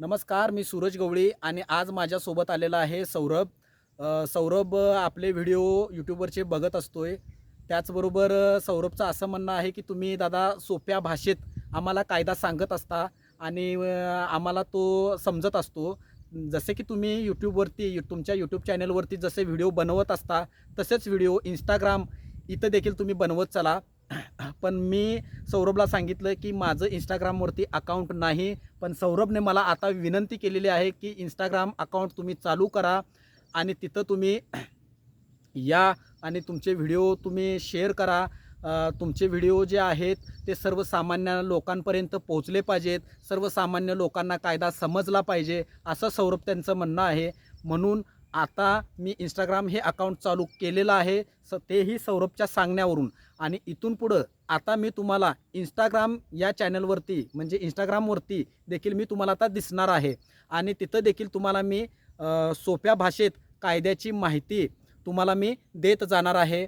नमस्कार मी सूरज गवळी आणि आज माझ्यासोबत आलेला आहे सौरभ. सौरभ आपले व्हिडिओ यूट्यूबवरचे बघत असतो आहे त्याचबरोबर सौरभचं असं म्हणणं आहे की तुम्ही दादा सोप्या भाषेत आम्हाला कायदा सांगत असता आणि आम्हाला तो समजत असतो. जसे की तुम्ही यूट्यूबवरती तुमच्या यूट्यूब चॅनलवरती जसे व्हिडिओ बनवत असता तसेच व्हिडिओ इंस्टाग्राम इथं देखील तुम्ही बनवत चला. पण मी सौरभला सांगितलं की माझं इंस्टाग्रामवरती अकाउंट नाही पण सौरभने मला आता विनंती केलेली आहे की इंस्टाग्राम अकाउंट तुम्ही चालू करा आणि तिथं तुम्ही या आणि तुमचे व्हिडिओ तुम्ही शेअर करा. तुमचे व्हिडिओ जे आहेत ते सर्वसामान्य लोकांपर्यंत पोहोचले पाहिजेत. सर्वसामान्य लोकांना कायदा समजला पाहिजे असं सौरभ त्यांचं म्हणणं आहे. म्हणून आता मी इंस्टाग्राम हे अकाउंट चालू केलेलं आहे स तेही सौरभच्या सांगण्यावरून. आणि इथून पुढं आता मी तुम्हाला इंस्टाग्राम या चॅनलवरती म्हणजे इंस्टाग्रामवरती देखील मी तुम्हाला आता दिसणार आहे. आणि तिथं देखील तुम्हाला मी सोप्या भाषेत कायद्याची माहिती तुम्हाला मी देत जाणार आहे.